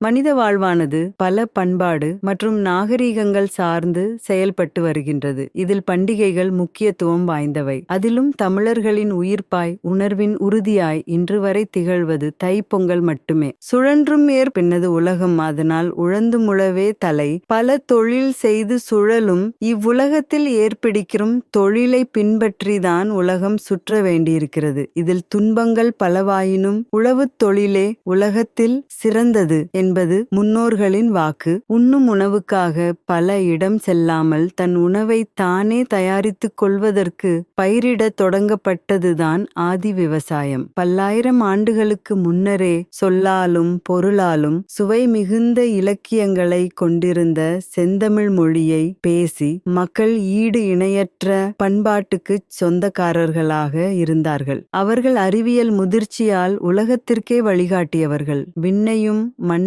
மனித வாழ்வானது பல பண்பாடு மற்றும் நாகரீகங்கள் சார்ந்து செயல்பட்டு வருகின்றது. இதில் பண்டிகைகள் முக்கியத்துவம் வாய்ந்தவை. அதிலும் தமிழர்களின் உயிர்ப்பாய் உணர்வின் உறுதியாய் இன்று வரை திகழ்வது தைப்பொங்கல் மட்டுமே. சுழன்றும் ஏற் பின்னது உலகம். அதனால் உழந்து முழவே தலை. பல தொழில் செய்து சுழலும் இவ்வுலகத்தில் ஏற்பிடிக்கும் தொழிலை பின்பற்றிதான் உலகம் சுற்ற வேண்டியிருக்கிறது. இதில் துன்பங்கள் பலவாயினும் உழவுத் தொழிலே உலகத்தில் சிறந்தது என்பது முன்னோர்களின் வாக்கு. உண்ணும் உணவுக்காக பல இடம் செல்லாமல் தன் உணவை தானே தயாரித்துக் கொள்வதற்கு பயிரிடத் தொடங்கப்பட்டதுதான் ஆதி விவசாயம். பல்லாயிரம் ஆண்டுகளுக்கு முன்னரே சொல்லாலும் பொருளாலும் சுவை மிகுந்த இலக்கியங்களை கொண்டிருந்த செந்தமிழ் மொழியை பேசி மக்கள் ஈடு இணையற்ற பண்பாட்டுக்கு சொந்தக்காரர்களாக இருந்தார்கள். அவர்கள் அறிவியல் முதிர்ச்சியால் உலகத்திற்கே வழிகாட்டியவர்கள். விண்ணையும்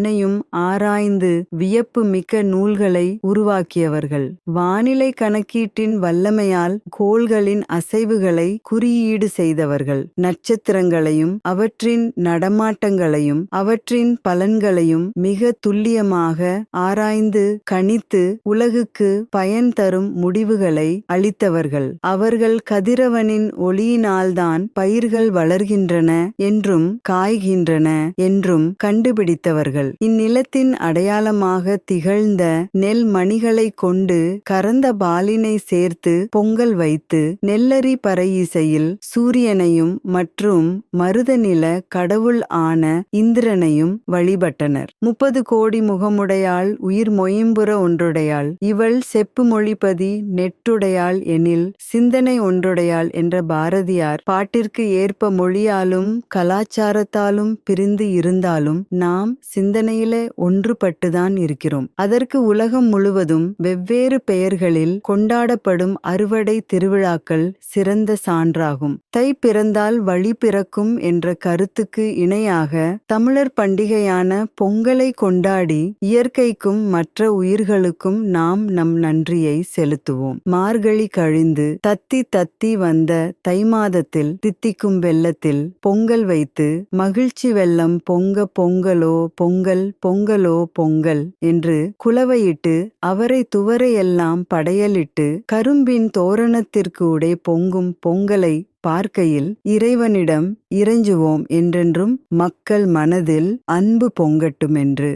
மண்ணையும் ஆராய்ந்து வியப்பு மிக்க நூல்களை உருவாக்கியவர்கள். வானிலை கணக்கீட்டின் வல்லமையால் கோள்களின் அசைவுகளை குறியீடு செய்தவர்கள். நட்சத்திரங்களையும் அவற்றின் நடமாட்டங்களையும் அவற்றின் பலன்களையும் மிக துல்லியமாக ஆராய்ந்து கணித்து உலகுக்கு பயன் தரும் முடிவுகளை அளித்தவர்கள். அவர்கள் கதிரவனின் ஒளியினால்தான் பயிர்கள் வளர்கின்றன என்றும் காய்கின்றன என்றும் கண்டுபிடித்தவர்கள். இந்நிலத்தின் அடையாளமாக திகழ்ந்த நெல் மணிகளை கொண்டு கரந்த பாலினை சேர்த்து பொங்கல் வைத்து நெல்லரி பறையிசையில் சூரியனையும் மற்றும் மருதநில கடவுள் ஆன இந்திரனையும் வழிபட்டனர். முப்பது கோடி முகமுடையாள் உயிர் மொயம்புற ஒன்றுடையாள். இவள் செப்பு மொழிபதி நெட்டுடையாள் எனில் சிந்தனை ஒன்றுடையாள் என்ற பாரதியார் பாட்டிற்கு ஏற்ப மொழியாலும் கலாச்சாரத்தாலும் பிரிந்து இருந்தாலும் நாம் சிந்தனை சிந்தனையில ஒன்றுபட்டுதான் இருக்கிறோம். அதற்கு உலகம் முழுவதும் வெவ்வேறு பெயர்களில் கொண்டாடப்படும் அறுவடை திருவிழாக்கள் சிறந்த சான்றாகும். தை பிறந்தால் வழி பிறக்கும் என்ற கருத்துக்கு இணையாக தமிழர் பண்டிகையான பொங்கலை கொண்டாடி இயற்கைக்கும் மற்ற உயிர்களுக்கும் நாம் நம் நன்றியை செலுத்துவோம். மார்கழி கழிந்து தத்தி தத்தி வந்த தை மாதத்தில் தித்திக்கும் வெள்ளத்தில் பொங்கல் வைத்து மகிழ்ச்சி வெள்ளம் பொங்க பொங்கலோ பொங்கல் பொங்கலோ பொங்கல் என்று குலவையிட்டு அவரை துவரையெல்லாம் படையலிட்டு கரும்பின் தோரணத்திற்கு உடை பொங்கும் பொங்கலை பார்க்கையில் இறைவனிடம் இறைஞ்சுவோம் என்றென்றும் மக்கள் மனதில் அன்பு பொங்கட்டுமென்று.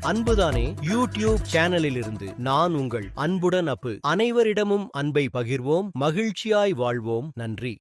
அன்புதானே யூடியூப் சேனலில் இருந்து நான் உங்கள் அன்புடன் அப்பு. அனைவரிடமும் அன்பை பகிர்வோம் மகிழ்ச்சியாய் வாழ்வோம். நன்றி.